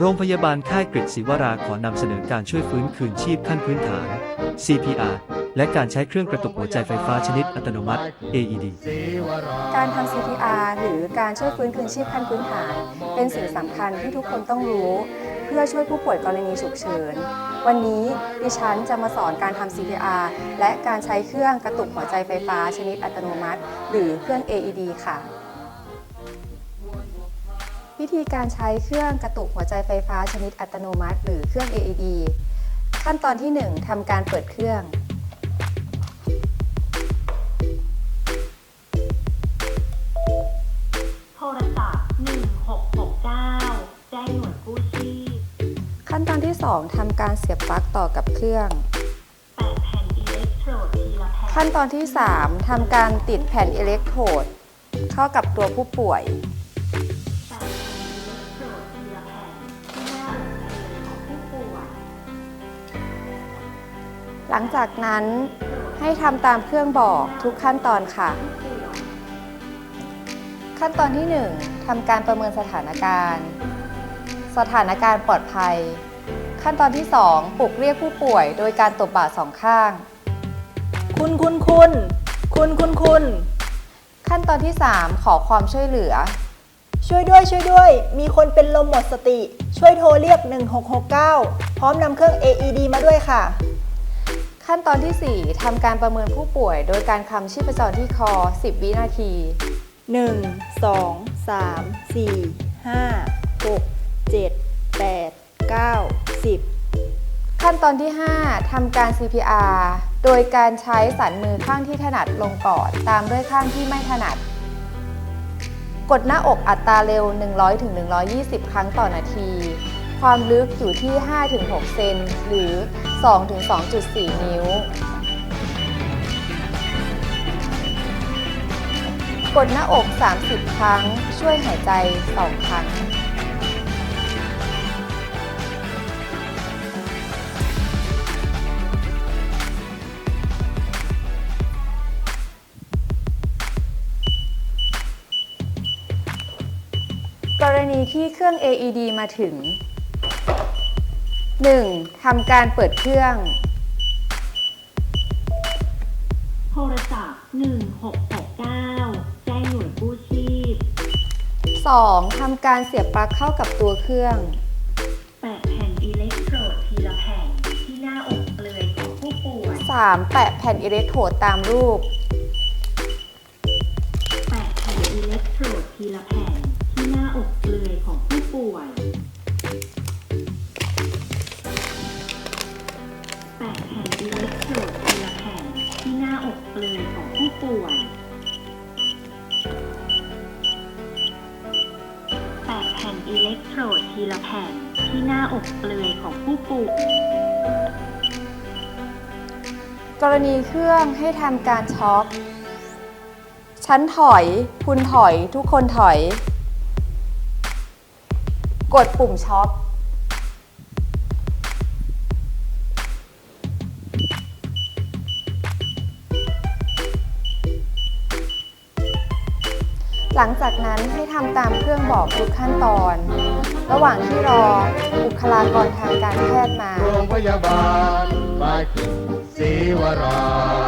โรงพยาบาลค่ายกฤษศิวราขอนำเสนอการช่วยฟื้นคืนชีพขั้นพื้นฐาน CPR และการใช้เครื่องกระตุกหัวใจไฟฟ้าชนิดอัตโนมัติ AED การทำ CPR หรือการช่วยฟื้นคืนชีพขั้นพื้นฐาน เป็นสิ่งสำคัญที่ทุกคนต้องรู้ เพื่อช่วยผู้ป่วยกรณีฉุกเฉิน วันนี้ดิฉันจะมาสอนการทำ CPR และการใช้เครื่องกระตุกหัวใจไฟฟ้าชนิดอัตโนมัติ หรือเครื่อง AED ค่ะ วิธีการใช้เครื่องกระตุกหัวใจไฟฟ้าชนิดอัตโนมัติ หรือเครื่อง AED ขั้นตอนที่ 1ทำการเปิดเครื่อง โทรศัพท์ 1669 แจ้งหน่วยกู้ชีพ ขั้นตอนที่ 2ทำการเสียบปลั๊กต่อกับเครื่องแปะแผ่นอิเล็กโทรดทีละแผ่น ขั้นตอนที่ 3ทำการติดแผ่นอิเล็กโทรดเข้ากับตัวผู้ป่วย กโทรดทีละแผ่นที่หน้าอกเลยของผู้ป่วยหลังจากนั้นให้ทำตามเครื่องบอกทุกขั้นตอนค่ะผู้ป่วยขั้นตอนที่ 1ทำการประเมินสถานการณ์ สถานการณ์ปลอดภัย ขั้นตอนที่ 2 ปลุกเรียกผู้ป่วย โดยการตบบ่าสองข้าง คุณคุณคุณคุณคุณคุณ ขั้นตอนที่ 3 ขอความช่วยเหลือ ช่วยด้วยช่วยด้วย มีคนเป็นลมหมดสติ ช่วยโทรเรียก 1669 พร้อมนำเครื่อง AED มาด้วยค่ะ ขั้นตอนที่ 4ทำการประเมินผู้ป่วย โดยการคำชีพจรที่คอ 10 วินาที 1 2 3 4 5 6 7 8 9 10ขั้นตอนที่ 5ทำการ CPR โดยการใช้สันมือข้างที่ถนัดลงปอด ตามด้วยข้างที่ไม่ถนัด กดหน้าอกอัตราเร็ว 100-120 ครั้งต่อนาที ความลึกอยู่ที่ 5-6 เซนหรือ 2-2.4 นิ้ว กดหน้าอก 30 ครั้ง ช่วยหายใจ 2 ครั้ง กรณีที่เครื่อง AED มาถึง 1. ทำการเปิดเครื่อง โทรศัพท์ 1669แจ้งหน่วยกู้ชีพ 2. ทำการเสียบปลั๊กเข้ากับตัวเครื่อง แปะแผ่นอิเล็กโทรดทีละแผ่นที่หน้าอกเปลือยของผู้ป่วย 3. แปะแผ่นอิเล็กโทรดตามรูปแป อกเปลือยของผู้ป่วย แปะแผ่นอิเล็กโทรดทีละแผ่นที่หน้าอกเปลือยของผู้ป่วย แปะแผ่นอิเล็กโทรดทีละแผ่นที่หน้าอกเปลือยของผู้ป่วยกรณีเครื่องให้ทำการช็อคชั้นถอย คุณถอย ทุกคนถอย กดปุ่มช็อคหลังจากนั้นให้ทำตามเครื่องบอกทุกขั้นตอน ระหว่างที่รอบุคลากรทางการแพทย์มา โรงพยาบาลบายศรีวรา